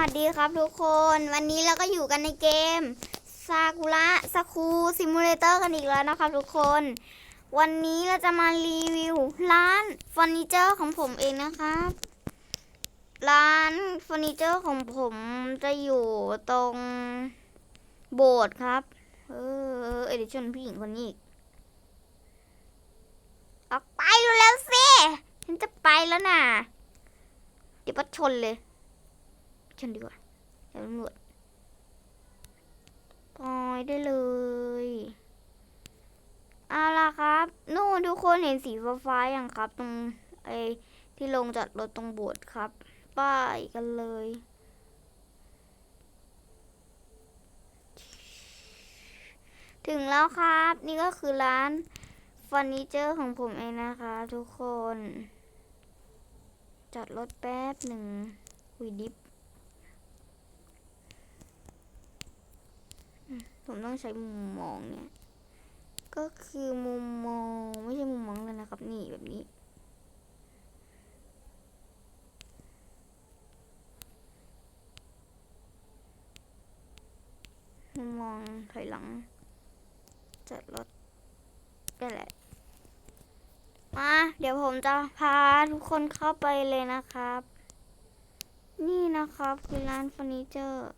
วัสดีครับทุกคน วันนี้เราก็อยู่กันในเกมซากุระสคูซิมูเลเตอร์กันอีกแล้วนะครับทุกคน วันนี้เราจะมารีวิวร้านเฟอร์นิเจอร์ของผมเองนะครับ ร้านเฟอร์นิเจอร์ของผมจะอยู่ตรงโบสถ์ครับ เออเอดิชนผู้หญิงคนนี้อีกออกไปเร็วๆสิฉันจะไปแล้วน่ะ เดี๋ยวปัดชนเลย ชนดีกว่าเดี๋ยวตำรวจปล่อยได้เลยเอาล่ะครับนู่นทุกคนเห็นสีฟ้าๆอย่างครับ ตรงไอ้ที่ลงจอดรถตรงโบสถ์ครับ ป้ายกันเลยถึงแล้วครับ นี่ก็คือร้านเฟอร์นิเจอร์ของผมเองนะคะ ทุกคน จอดรถแป๊บหนึ่งอุยดิฟอืม ผมต้องใช้มุมมองเนี่ย ก็คือมุมมองไม่ใช่มุมมองเลยนะครับ นี่แบบนี้มุมมองถอยหลังจอดรถได้แหละ มาเดี๋ยวผมจะพาทุกคนเข้าไปเลยนะครับ นี่นะครับคือร้านเฟอร์นิเจอร์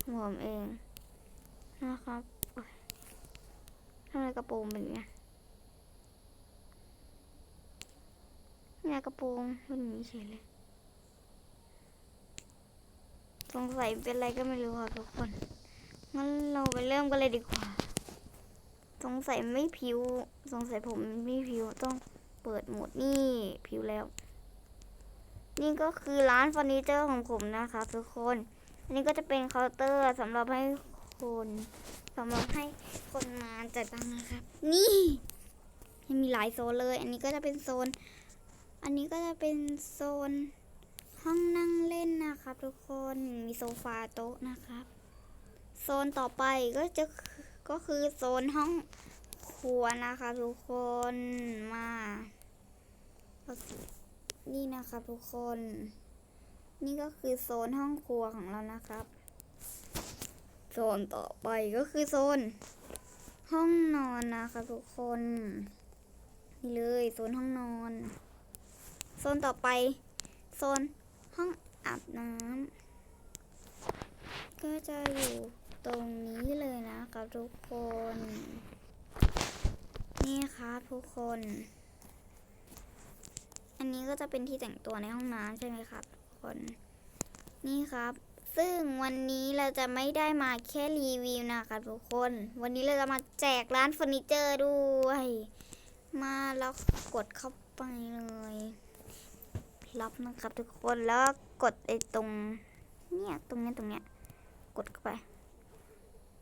ของผมเอง นะครับทำไมกระโปรงเป็นอย่างเงี้เนี่ยกระโปรงเป็นอย่างนี้เฉยเลยสงสัยเป็นอะไรก็ไม่รู้ค่ะทุกคนงั้นเราไปเริ่มกันเลยดีกว่า สงสัยไม่ผิว สงสัยผมไม่ผิวต้องเปิดโหมดนี่ผิวแล้ว นี่ก็คือร้านเฟอร์นิเจอร์ของผมนะคะทุกคน อันนี้ก็จะเป็นเคาน์เตอร์สำหรับให้ คนสำหรับให้คนมาจัดตังนะครับ นี่ยังมีหลายโซนเลย อันนี้ก็จะเป็นโซน อันนี้ก็จะเป็นโซนห้องนั่งเล่นนะครับ ทุกคนมีโซฟาโต๊ะนะครับ โซนต่อไปก็จะก็คือโซนห้องครัวนะคะทุกคนมานี่นะครับทุกคน นี่ก็คือโซนห้องครัวของเรานะครับ โซนต่อไปก็คือโซน ห้องนอนนะคะทุกคนนี่เลยโซนห้องนอน โซนต่อไป โซนห้องอาบน้ำก็จะอยู่ตรงนี้เลยนะครับทุกคน นี่ครับทุกคน อันนี้ก็จะเป็นที่แต่งตัวในห้องน้ำใช่ไหมครับทุกคน นี่ครับ ซึ่งวันนี้เราจะไม่ได้มาแค่รีวิวนะครับทุกคน วันนี้เราจะมาแจกร้านเฟอร์นิเจอร์ด้วย มาแล้วกดเข้าไปเลยรับนะครับทุกคนแล้วก็กดไอ้ตรงเนี่ยตรงเนี้ยตรงเนี้ยกดเข้าไป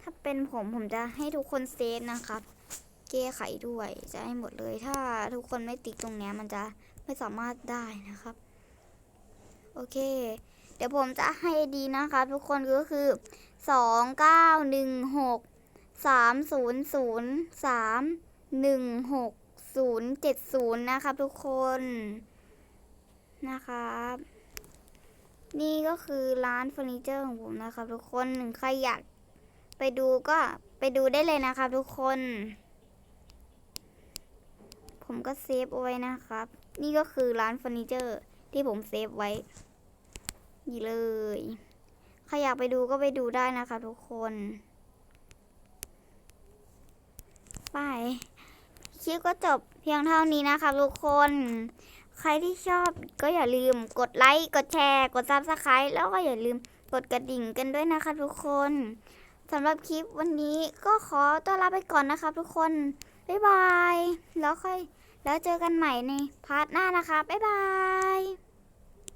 ถ้าเป็นผมผมจะให้ทุกคนเซฟนะครับแก้ไขด้วยจะให้หมดเลย ถ้าทุกคนไม่ติ๊กตรงเนี้ยมันจะไม่สามารถได้นะครับ โอเค เดี๋ยวผมจะให้ดีนะครับทุกคนก็คือสองเก้าหนึ่งหกสามศูนย์ศูนย์สามหนึ่งหกศูนย์เจ็ดศูนย์นะครับทุกคนนะครับ นี่ก็คือร้านเฟอร์นิเจอร์ของผมนะครับทุกคนใครอยากไปดูก็ไปดูได้เลยนะครับทุกคน ผมก็เซฟเอาไว้นะครับ นี่ก็คือร้านเฟอร์นิเจอร์ที่ผมเซฟไว้ นี่เลย ใครอยากไปดูก็ไปดูได้นะคะทุกคน ไปคลิปก็จบเพียงเท่านี้นะคะทุกคน ใครที่ชอบก็อย่าลืมกดไลค์ กดแชร์ กดซับสไครต์แล้วก็อย่าลืมกดกระดิ่งกันด้วยนะคะทุกคนสำหรับคลิปวันนี้ก็ขอต้อนรับไปก่อนนะคะทุกคน บ๊ายบาย แล้วค่อย แล้วเจอกันใหม่ในพาร์ทหน้านะคะ บ๊ายบาย